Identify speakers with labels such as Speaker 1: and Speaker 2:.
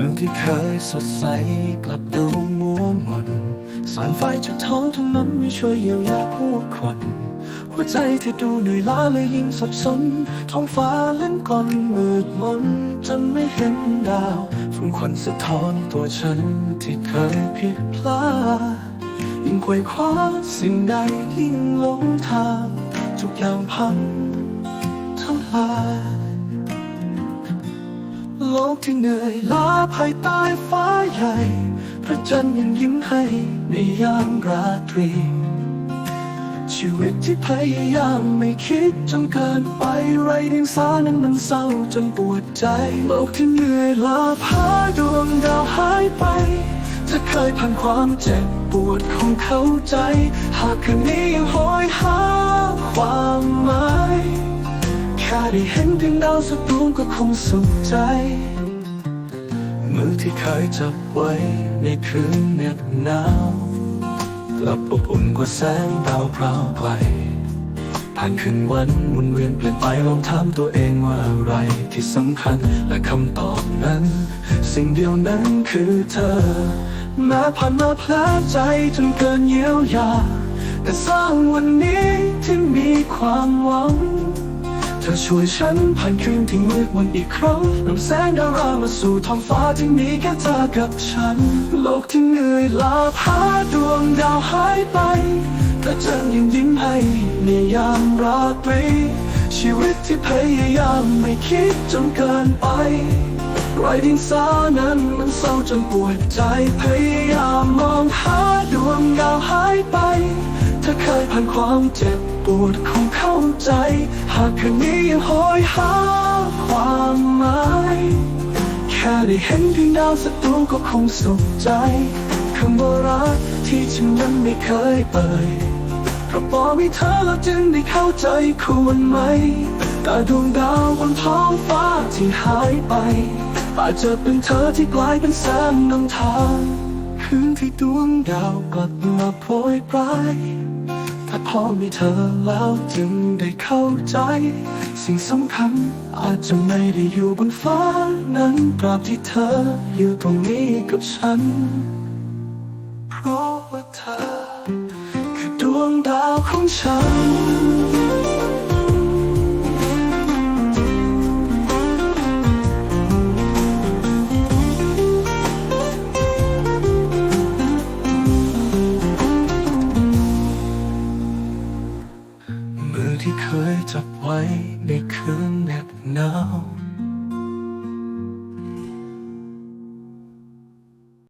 Speaker 1: มืองที่เคยสดใสกลับดูมัวหมนสายไฟจากท้องถนนไม่ช่วยเยียวยาผู้คน หัวใจที่ดูเหนื่อยล้าเลยยิ่งสับสน ท้องฟ้าเล่นกลมืดมนจนไม่เห็นดาวฝุ่นควันสะท้อนตัวฉันที่เคยผิดพลาดยิ่งไขว่คว้าสิ่งใดยิ่งหลงทาง ทุกอย่างพังทำลาย โลกที่เหนื่อยล้าภายใต้ฟ้าใหญ่ พระจันทร์ยังยิ้มให้ในยามราตรี ชีวิตที่พยายามไม่คิดจนเกินไปไรเดียงสานั้นมันเศร้าจนปวดใจ โลกที่เหนื่อยล้าพาดวงดาวหายไปถ้าเคยผ่านความเจ็บปวดคงเข้าใจ หากคืนนี้ยังโหอยหาความหมาย ได้เห็นเพียงดาวสักดวงก็คงสุขใจ มือที่เคยจับไว้ในคืนเหน็บหนาวกลับอบอุ่นกว่าแสงดาวพราวไกลผ่านคืนวันหมุนเวียนเปลี่ยนไปลองถามตัวเองว่าอะไรที่สำคัญและคำตอบนั้น สิ่งเดียวนั้นคือเธอ แม้ผ่านมาแผลใจจนเกินเยียวยา แต่สร้างวันนี้ที่มีความหวัง ธอช่วยฉันผ่านคืนที่มืดมนอีกครั้งนำแสงดารามาสู่ท้องฟ้าที่มีแค่เธอกับฉัน โลกที่เหนื่อยล้าพาดวงดาวหายไปพระจันยังยิ้มให้ในยามราตรี ชีวิตที่พยายามไม่คิดจนเกินไปไรดินสานั้นมันเศร้าจนปวดใจพยายามาเคยผ่านความเจ็บปวดคงเข้าใจ หากคืนนี้ยังหอยหาความหมาย แค่ได้เห็นเพียงดาวสักดวงก็คงสุขใจคำว่ารักที่ฉันยังไม่เคยเปิดเพราะบอกมีเธอแล้วจึงได้เข้าใจควรไหม แต่ดวงดาวบนท้องฟ้าที่หายไป อาจจะเป็นเธอที่กลายเป็นแสงนำทางคืนที่ดวงดาวกลับมาโปรยปลาย ถ้าพอมีเธอแล้วจึงได้เข้าใจ สิ่งสำคัญอาจจะไม่ได้อยู่บนฟ้านั้นตราบที่เธออยู่ตรงนี้กับฉัน เพราะว่าเธอคือดวงดาวของฉันับไว้ในคืนแนบหนาว